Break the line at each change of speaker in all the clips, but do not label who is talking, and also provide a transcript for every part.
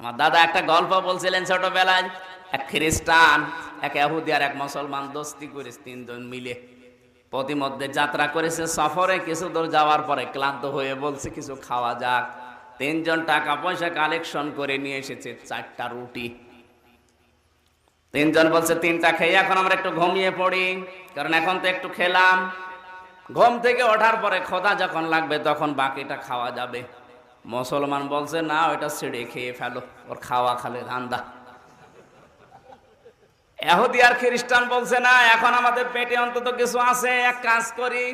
আমার দাদা একটা গল্প বলছিলেন ছোটবেলায়। এক খ্রিস্টান, এক এহুদি আর এক মুসলমান দোস্তি করেছে তিনজন মিলে। প্রতিমধ্যে যাত্রা করেছে, সফরে কিছু দূর যাওয়ার পরে ক্লান্ত হয়ে বলছে, কিছু খাওয়া যাক। তিনজন টাকা পয়সা কালেকশন করে নিয়ে এসেছে, চারটা রুটি। তিনজন বলছে, তিনটা খেয়ে এখন আমরা একটু ঘুমিয়ে পড়ি, কারণ এখন তো একটু খেলাম। ঘুম থেকে ওঠার পরে খোদা যখন লাগবে, তখন বাকিটা খাওয়া যাবে। মুসলমান বলছে, না, ওইটা ছিঁড়ে খেয়ে ফেলো, ওর খাওয়া খালে ধান্দা। এহুদি আর খ্রিস্টান বলছে, না, এখন আমাদের পেটে অন্তত কিছু আছে, এক কাজ করি।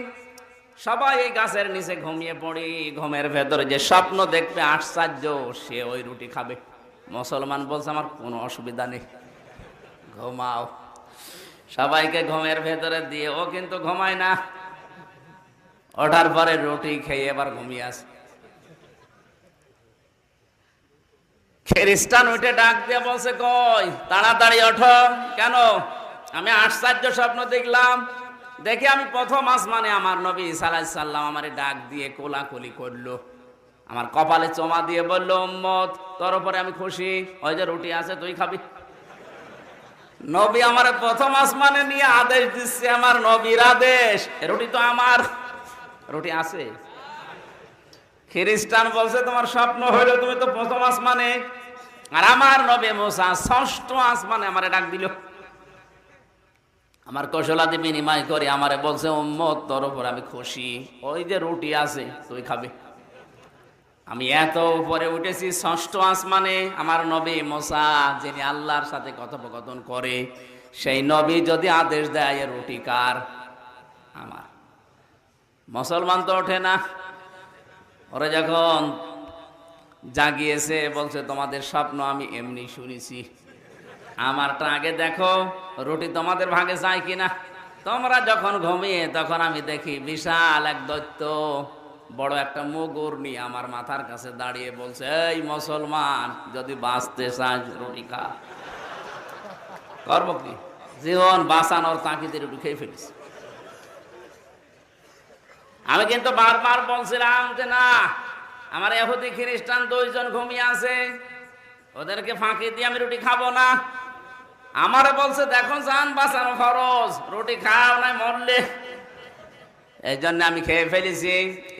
সবাই এই গাছের নিচে ঘুমিয়ে পড়ি, ঘুমের ভেতরে যে স্বপ্ন দেখবে, আশ্চর্য, সে ওই রুটি খাবে। মুসলমান বলছে, আমার কোনো অসুবিধা নেই, ঘুমাও। সবাইকে ঘুমের ভেতরে দিয়ে, ও কিন্তু ঘুমায় না। ওঠার পরে রুটি খেয়ে এবার ঘুমিয়ে আসে। খ্রিস্টান উঠে ডাক দিয়ে বলছে, কই, তাড়াতাড়ি ওঠো। কেন? আমি আশ্চর্য স্বপ্ন দেখলাম। দেখে আমি প্রথম আসমানে আমার নবী সাল্লাম আমারে ডাক দিয়ে কোলাকুলি করল। আমার কপালে চমা দিয়ে বলল, উম্মত, তোর উপরে আমি খুশি। ওই যে রুটি আছে, তুই খাবি। নবী আমার প্রথম আসমানে নিয়ে আদেশ দিচ্ছে, আমার নবীর আদেশ, রুটি তো আমার। রুটি আছে? খ্রিস্টান বলছে, তোমার স্বপ্ন হইল তুমি তো প্রথম আসমানে। আর আমার নবী মোসা ষষ্ঠ আসমানে আমারে ডাক দিল। আমার কৌশলাদি বিনিময় করে আমারে বলছে, উম্মত, তোর উপর আমি খুশি। ওই যে রুটি আছে, তুই খাবি। আমি এত উপরে উঠেছি ষষ্ঠ আসমানে, আমার নবী মোসা, যিনি আল্লাহর সাথে কথোপকথন করে, সেই নবী যদি আদেশ দেয় রুটি কার? আমার। মুসলমান তো ওঠে না। ওরা যখন জাগিয়েছে, বলছে, তোমাদের স্বপ্ন আমি এমনি শুনেছি। আমারটা আগে দেখো, রুটি তোমাদের ভাগে যায় কিনা? তোমরা যখন ঘুমিয়ে, তখন আমি দেখি বিশাল এক দৈত্য, বড় একটা মুগুর নিয়ে আমার মাথার কাছে দাঁড়িয়ে বলছে, এই মুসলমান, যদি বাঁচতে চাস, রুটি খা। করব কি? জীবন বাঁচানোর তাঁকিতে রুটি খেয়ে ফেলিস আমি কিন্তু বারবার বলছিলাম যে না, আমার এহুদি খ্রিস্টান দুইজন ঘুমিয়ে আছে, ওদেরকে ফাঁকি দিয়ে আমি রুটি খাব না। আমারে বলছে, দেখো যান বাঁচানো খরচ রুটি খাও নাই মরলে। এই জন্য আমি খেয়ে ফেলেছি।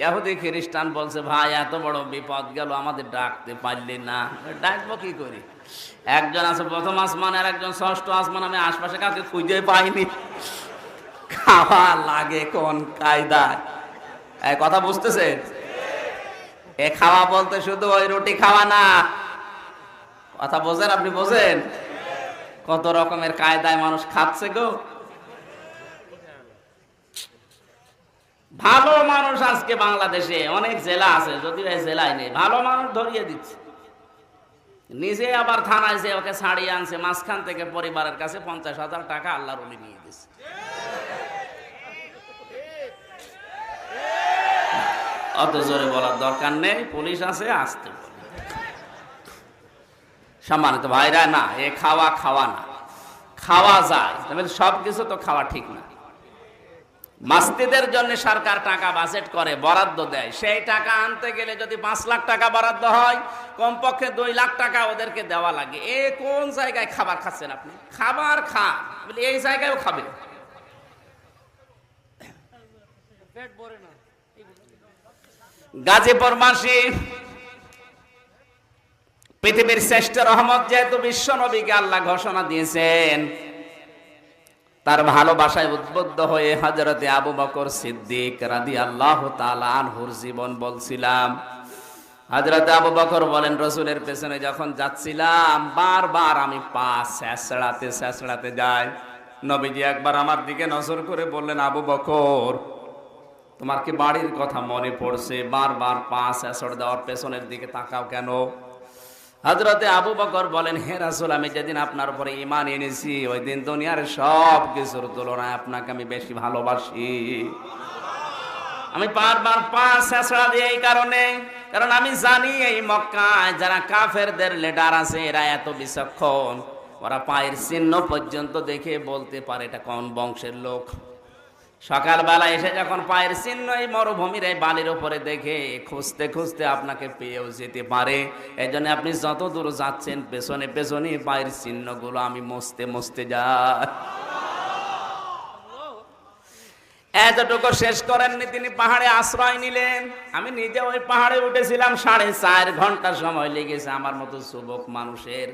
এহুদি খ্রিস্টান বলছে, ভাই, এত বড় বিপদ গেল, আমাদের ডাকতে পারলি না। ডাকবো কি করি? একজন আছে প্রথম আসমান আর একজন ষষ্ঠ আসমান, আমি আশপাশে কাউকে খুঁজে পাইনি। খাওয়া লাগে কোন কায়দায়? কথা বুঝতেছেন এ, খাওয়া বলতে শুধু ওই রুটি খাওয়া না। কথা বোঝেন আপনি, বোঝেন? কত রকমের কায়দায় মানুষ খাচ্ছে গো। ভালো মানুষ আজকে বাংলাদেশে, অনেক জেলা আছে যদি জেলায় নেই। ভালো মানুষ ধরিয়ে দিচ্ছে। নিজে আবার থানায় যে ওকে ছাড়িয়ে আনছে, মাঝখান থেকে পরিবারের কাছে পঞ্চাশ হাজার টাকা আল্লাহর নিয়ে দিচ্ছে অত জোরে বলার দরকার নেই, পুলিশ আছে, আসতে সম্মানিত ভাইরা, না, এ খাওয়া খাওয়া না। খাওয়া যায়, তবে সব কিছু তো খাওয়া ঠিক না। মাস্তিদের জন্য সরকার টাকা বাজেট করে, বরাদ্দ দেয়। সেই টাকা আনতে গেলে যদি পাঁচ লাখ টাকা বরাদ্দ হয়, কমপক্ষে দুই লাখ টাকা ওদেরকে দেওয়া লাগে। এ কোন জায়গায় খাবার খাচ্ছেন আপনি? খাবার খা বলে, এই জায়গায়ও খাবে গাজীপুর মাসি পৃথিবীর শ্রেষ্ঠ রহমত যেহেতু বিশ্ব নবীকে আল্লাহ ঘোষণা দিয়েছেন, তার ভালোবাসায় উদ্বুদ্ধ হয়ে হজরতে আবু বকর সিদ্দিক রাদি আল্লাহ আনহুর জীবন বলছিলাম। হজরতে আবু বকর বলেন, রসুলের পেছনে যখন যাচ্ছিলাম, বারবার আমি পা স্যাঁচড়াতে স্যাঁচড়াতে যাই। নবীজি একবার আমার দিকে নজর করে বললেন, আবু বকর তোমার কি বাড়ির কথা মনে পড়ছে? বারবার পা স্যাঁচড় দেওয়ার পেছনের দিকে তাকাও কেন? হজরতে আবু বকর বলেন, হে রাসুল, আমি যেদিন আপনার উপরে ইমান এনেছি, ওই দিন দুনিয়ার সব কিছুর তুলনায় আপনাকে আমি বেশি ভালোবাসি। আমি বারবার পা শেষড়া দিই এই কারণে, কারণ আমি জানি এই মক্কায় যারা কাফেরদের লেডার আছে, এরা এত বিচক্ষণ। ওরা পায়ের চিহ্ন পর্যন্ত দেখে বলতে পারে, এটা কোন বংশের লোক? সকালবেলা এসে যখন পায়ের চিহ্ন এই মরুভূমির এই বালির উপরে দেখে খুঁজতে খুঁজতে আপনাকে পেয়েও যেতে পারে। এই জন্য আপনি যত দূর যাচ্ছেন, পেছনে পেছনে পায়ের চিহ্নগুলো আমি মস্তে মস্তে যাই। এতটুকু শেষ করেননি তিনি, পাহাড়ে আশ্রয় নিলেন। আমি নিজে ওই পাহাড়ে উঠেছিলাম, সাড়ে চার ঘণ্টা সময় লেগেছে আমার মতো যুবক মানুষের।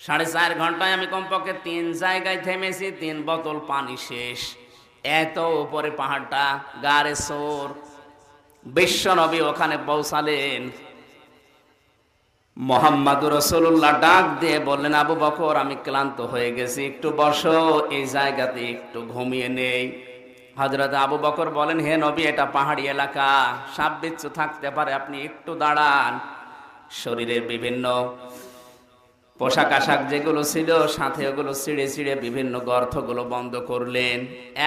সাড়ে চার ঘন্টায় আমি কমপক্ষে তিন জায়গায় থেমেছি, তিন বোতল পানি শেষ। এত উপরে পাহাড়টা, গারে সোর। বিশ্ব নবী ওখানে পৌঁছালেন। মোহাম্মদ রসুল্লাহ ডাক দিয়ে বললেন, আবু বকর, আমি ক্লান্ত হয়ে গেছি, একটু বসো, এই জায়গাতে একটু ঘুমিয়ে নেই। হজরত আবু বকর বলেন, হে নবী, এটা পাহাড়ি এলাকা, সাপ বিচ্ছু থাকতে পারে, আপনি একটু দাঁড়ান। শরীরের বিভিন্ন পোশাক আশাক যেগুলো ছিল, সাথে ওগুলো ছিঁড়ে ছিঁড়ে বিভিন্ন গর্তগুলো বন্ধ করলেন।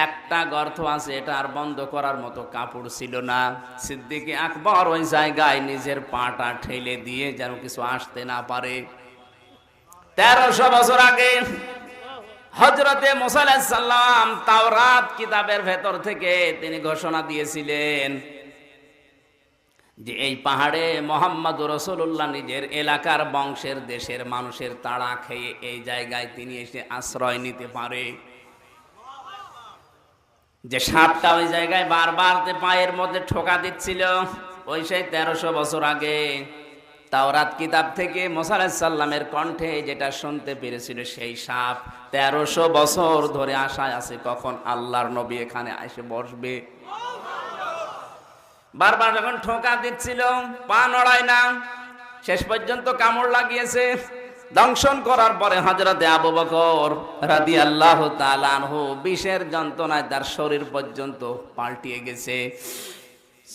একটা গর্ত আছে, এটা আর বন্ধ করার মতো কাপড় ছিল না। সিদ্দিকে আকবর ওই জায়গায় নিজের পাটা ঠেলে দিয়ে যেন কিছু আসতে না পারে। তেরোশো বছর আগে হজরতে মোসাল্লাম তাওরাত কিতাবের ভেতর থেকে তিনি ঘোষণা দিয়েছিলেন যে এই পাহাড়ে মোহাম্মদ রসুল্লাহ নিজের এলাকার বংশের দেশের মানুষের তাড়া খেয়ে এই জায়গায় তিনি এসে আশ্রয় নিতে পারে। যে সাপটা ওই জায়গায় বারবার যে পায়ের মধ্যে ঠোকা দিচ্ছিল, ওই সেই তেরোশো বছর আগে। তাওরাত কিতাব থেকে মোসাল্লামের কণ্ঠে যেটা শুনতে পেরেছিল, সেই সাপ তেরোশো বছর ধরে আশায় আছে কখন আল্লাহর নবী এখানে এসে বসবে। বারবার যখন ঠোকা দিচ্ছিল, পা নড়ায় না, শেষ পর্যন্ত কামড় লাগিয়েছে। দংশন করার পরে হজরতে আবু বকর রাদি আল্লাহ তালানহু বিষের যন্ত্রণায় তার শরীর পর্যন্ত পাল্টিয়ে গেছে।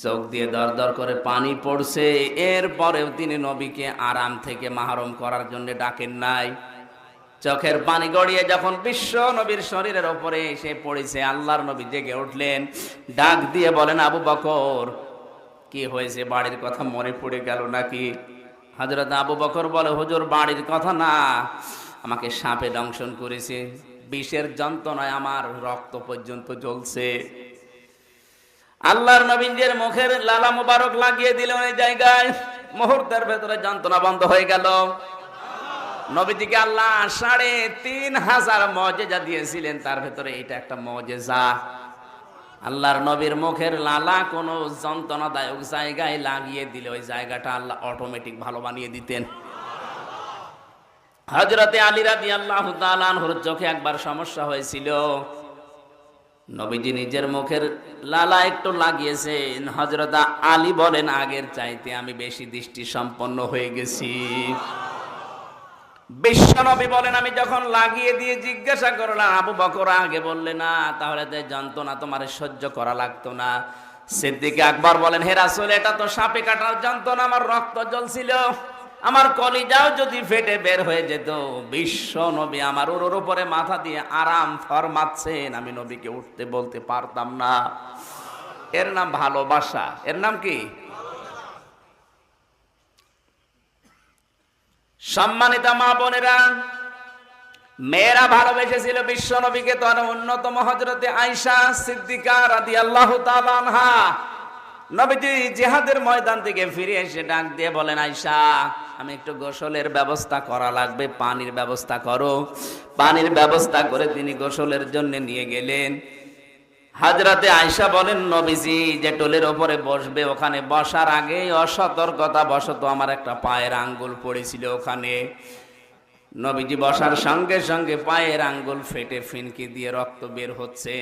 চোখ দিয়ে দর দর করে পানি পড়ছে। এরপরেও তিনি নবীকে আরাম থেকে মাহরম করার জন্য ডাকেন নাই। চোখের পানি গড়িয়ে যখন বিশ্ব নবীর শরীরের ওপরে এসে পড়েছে, আল্লাহর নবী জেগে উঠলেন, ডাক দিয়ে বলেন, আবু বকর কি হয়েছে? বাড়ির কথা মনে পড়ে গেল নাকি? হজরত আবু বকর বলে, হুজুর, বাড়ির কথা না। আমাকে সাপে দংশন করেছে। বিষের যন্ত্রণায় আমার রক্ত পর্যন্ত জ্বলছে। আল্লাহর নবীনদের মুখের লালা মুবারক লাগিয়ে দিল ওই জায়গায়। মুহূর্তের ভেতরে যন্ত্রণা বন্ধ হয়ে গেল। নবীজিকে আল্লাহ সাড়ে তিন হাজার মজেজা দিয়েছিলেন। তার ভেতরে এটা একটা মজেজা। আল্লাহর নবীর মুখের লালা কোনো যন্ত্রণাদায়ক জায়গায় লাগিয়ে দিলে ওই জায়গাটা আল্লাহ অটোমেটিক ভালো বানিয়ে দিতেন। হজরতে আলী রাদি আল্লাহ তালানহুর চোখে একবার সমস্যা হয়েছিল। নবীজি নিজের মুখের লালা একটু লাগিয়েছেন। হজরত আলী বলেন, আগের চাইতে আমি বেশি দৃষ্টি সম্পন্ন হয়ে গেছি। বিশ্বনবী বলেন, আমি যখন লাগিয়ে দিয়ে জিজ্ঞাসা করলাম, আবু বকর আগে বললে না, তাহলে তো যন্ত্রণা তোমার সহ্য করা লাগতো না। সিদ্দিকে আকবর বলেন, হে রাসূল, এটা তো সাপে কাটার যন্ত্রণা, আমার রক্ত জ্বলছিল। আমার কলিজাও যদি ফেটে বের হয়ে যেত বিশ্ব নবী আমার ওর উপরে মাথা দিয়ে আরাম ফরমাচ্ছেন। আমি নবীকে উঠতে বলতে পারতাম না। এর নাম ভালোবাসা। এর নাম কি? সম্মানিতা মা বোনেরা, মেয়েরা ভালোবেসেছিল বিশ্ব নবীকে তো অন্যতম হজরতে আয়সা সিদ্দিকা রাদি আল্লাহ নবীজি জিহাদের ময়দান থেকে ফিরে এসে ডাক দিয়ে বলেন আয়সা আমি একটু গোসলের ব্যবস্থা করা লাগবে, পানির ব্যবস্থা করো। পানির ব্যবস্থা করে তিনি গোসলের জন্য নিয়ে গেলেন। হাজরাতে আয়সা বলেন, নবীজি, যে টোলের ওপরে বসবে, ওখানে বসার আগে অসতর্কতা বশত আমার একটা পায়ের আঙ্গুল পড়েছিল ওখানে। নবীজি বসার সঙ্গে সঙ্গে পায়ের আঙ্গুল ফেটে ফিনকি দিয়ে রক্ত বের হচ্ছে।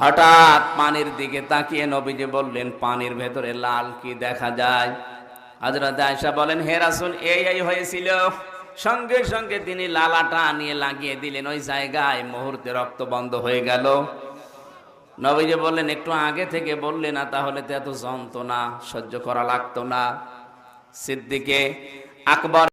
হঠাৎ পানির দিকে তাকিয়ে নবীজি বললেন, পানির ভেতরে লাল কি দেখা যায়? হাজরাতে আয়সা বলেন, হে রাসুল, এই এই হয়েছিল। সঙ্গে সঙ্গে তিনি লালাটা নিয়ে লাগিয়ে দিলেন। ওই জায়গায় মুহূর্তে রক্ত বন্ধ হয়ে গেল। নবীজি বললেন, একটু আগে থেকে বললে না, তাহলে তো এত যন্ত্রণা সহ্য করা লাগতো না। সিদ্দিকে আকবর